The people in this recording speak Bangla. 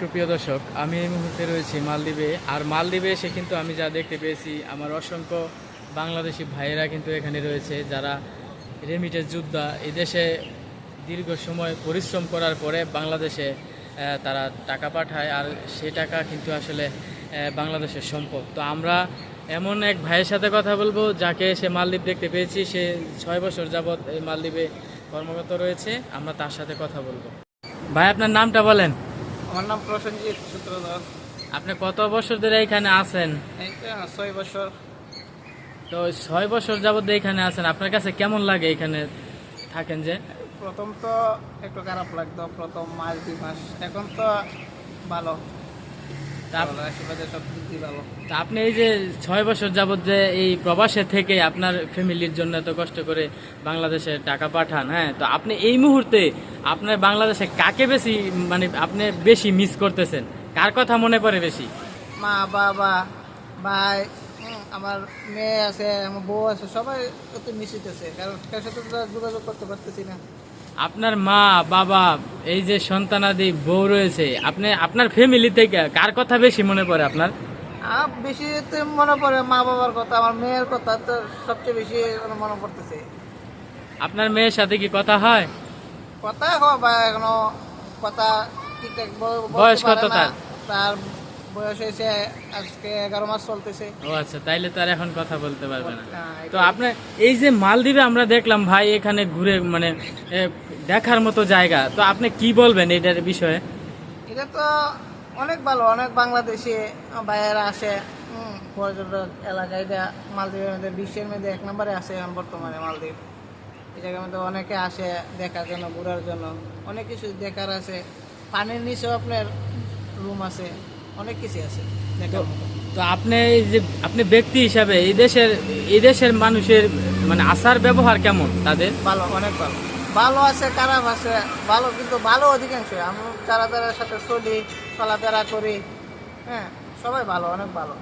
সুপ্রিয় দর্শক, আমি এই মুহূর্তে রয়েছি মালদ্বীপে। আর মালদ্বীপে এসে কিন্তু আমি যা দেখতে পেয়েছি, আমার অসংখ্য বাংলাদেশি ভাইয়েরা কিন্তু এখানে রয়েছে, যারা রেমিটের যোদ্ধা, এদেশে দীর্ঘ সময় পরিশ্রম করার পরে বাংলাদেশে তারা টাকা পাঠায় আর সে টাকা কিন্তু আসলে বাংলাদেশের সম্পদ। তো আমরা এমন এক ভাইয়ের সাথে কথা বলব, যাকে সে মালদ্বীপ দেখতে পেয়েছি। সে ছয় বছর যাবৎ এই মালদ্বীপে কর্মরত রয়েছে, আমরা তার সাথে কথা বলব। ভাই, আপনার নামটা বলেন। আমার নাম প্রসেনজিৎ সূত্রধর। আপনি কত বছর ধরে এখানে আছেন? তো ছয় বছর। তো ছয় বছর যাবত এখানে আছেন আপনার কাছে কেমন লাগে এখানে থাকেন যে? প্রথম তো একটু খারাপ লাগতো প্রথম মাস দুই মাস। এখন তো ভালো। আপনি এই যে ছয় বছর যাবত যে এই প্রবাসে থেকে আপনার ফ্যামিলির জন্য এত কষ্ট করে বাংলাদেশে টাকা পাঠান হ্যাঁ? তো আপনি এই মুহূর্তে আপনার বাংলাদেশে কাকে বেশি মানে আপনি বেশি মিস করতেছেন? কার কথা মনে পড়ে বেশি? মা বাবা ভাই আমার মেয়ে আছে আমার বউ আছে সবাই একটু মিশিত আছে কারণ কার সাথে যোগাযোগ করতে পারতেছি না। আপনার মা বাবা এই যে সন্তানাদি বউ রয়েছে আপনি আপনার ফ্যামিলি থেকে কার কথা বেশি মনে পড়ে আপনার? বেশি তো মনে পড়ে মা বাবার কথা আমার মেয়ের কথা তো সবচেয়ে বেশি মনে পড়তেছে। আপনার মেয়ের সাথে কি কথা হয়? কথা হয় বা এখনও কথা ঠিকঠাক বয়স কত তার? তার বয়স হয়েছে আজকে এগারো মাস চলতেছে। ও আচ্ছা তাইলে তো আর এখন কথা বলতে পারবে না। হ্যাঁ, তো আপনার এই যে মালদ্বীপে আমরা দেখলাম ভাই এখানে ঘুরে মানে দেখার মতো জায়গা তো আপনি কি বলবেন এটার বিষয়ে? এটা তো অনেক ভালো অনেক বাংলাদেশি বাইরে আসে পর্যটক এলাকা। এটা মালদ্বীপের মধ্যে বিশ্বের মধ্যে এক নম্বরে আছে এখন বর্তমানে মালদ্বীপ। এই জায়গার মধ্যে অনেকে আসে দেখার জন্য ঘোরার জন্য। অনেক কিছু দেখার আছে। পানির নিচেও আপনার রুম আছে। অনেক কিছু আছে তো আপনি এই যে আপনি ব্যক্তি হিসাবে এই দেশের এই দেশের মানুষের মানে আচার ব্যবহার কেমন তাদের? ভালো অনেক ভালো। ভালো আছে খারাপ আছে ভালো কিন্তু ভালো অধিকাংশ। আমরা যারা যারা সাথে চলি চলাফেরা করি হ্যাঁ সবাই ভালো অনেক ভালো।